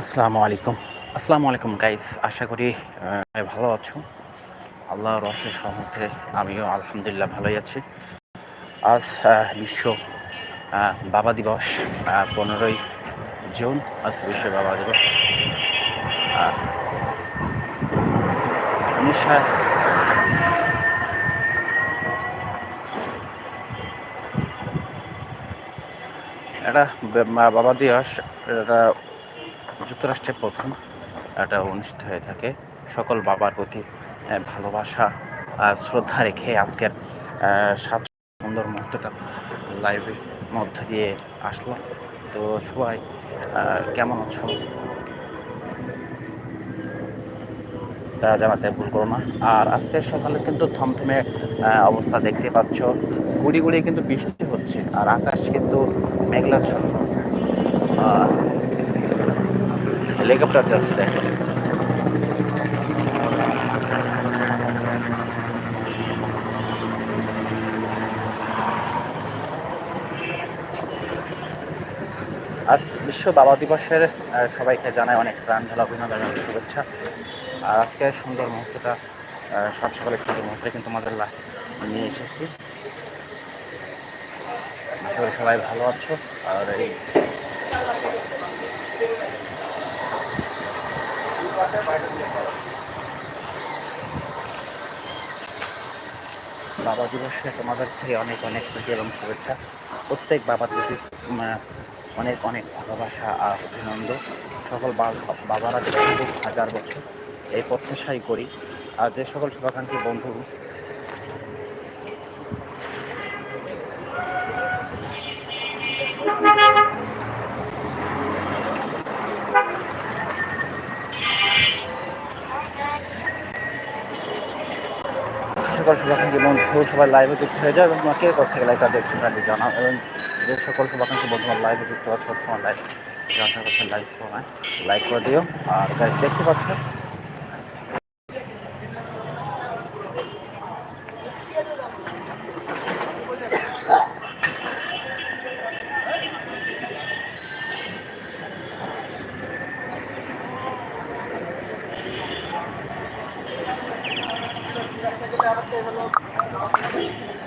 আসসালামু আলাইকুম। আসসালামু আলাইকুম গাইস আশা করি ভালো আছো। আল্লাহর অশেষ রহমতে আমিও আলহামদুলিল্লাহ ভালোই আছি। আজ বিশ্ব বাবা দিবস পনেরোই জুন, আজ বিশ্ব বাবা দিবস। এটা বাবা দিবস, এটা যুক্তরাষ্ট্রে প্রথম এটা অনুষ্ঠিত হয়ে থাকে। সকল বাবার প্রতি ভালোবাসা আর শ্রদ্ধা রেখে আজকের সাত সুন্দর মুহূর্তটা লাইভের মধ্যে দিয়ে আসলো। তো সবাই কেমন আছো? তা জানাতে ভুল করো না। আর আজকের সকালে কিন্তু থমথমে অবস্থা দেখতে পাচ্ছ। গুড়ি গুড়ি কিন্তু বৃষ্টি হচ্ছে, আর আকাশ কিন্তু মেঘলাচ্ছন্ন হেলিকপ্টার যাচ্ছে, দেখো। আজ বিশ্ব বাবা দিবসের সবাইকে জানায় অনেক প্রাণ ঢালা অভিনন্দন এবং শুভেচ্ছা। আর আজকে সুন্দর মুহূর্তটা সাত সকালে সুন্দর মুহূর্তে কিন্তু আমাদের নিয়ে এসেছি। আশা সবাই ভালো আছো। আর এই বাবা দিবসে তোমাদের থেকে অনেক অনেক খুশি এবং শুভেচ্ছা। প্রত্যেক বাবার প্রতি অনেক অনেক ভালোবাসা আর অভিনন্দন। সকল বাবারা হাজার বছর এই প্রত্যাশাই করি। আর যে সকল শুভাকাঙ্ক্ষী বন্ধু সকল শুভাকাঙ্ক্ষী বন্ধু সবাই লাইভে যুক্ত হয়ে যায় এবং কে কত থেকে লাইভটা দেখছেন তাদের জানাও এবং যে সকল শুভাকাঙ্ক্ষী বন্ধু আমার লাইভে যুক্ত আছে সবসময় লাইভ জানতে কথা লাইভ করো লাইক করে দিও। আর গাড়ি দেখতে পাচ্ছ どうも。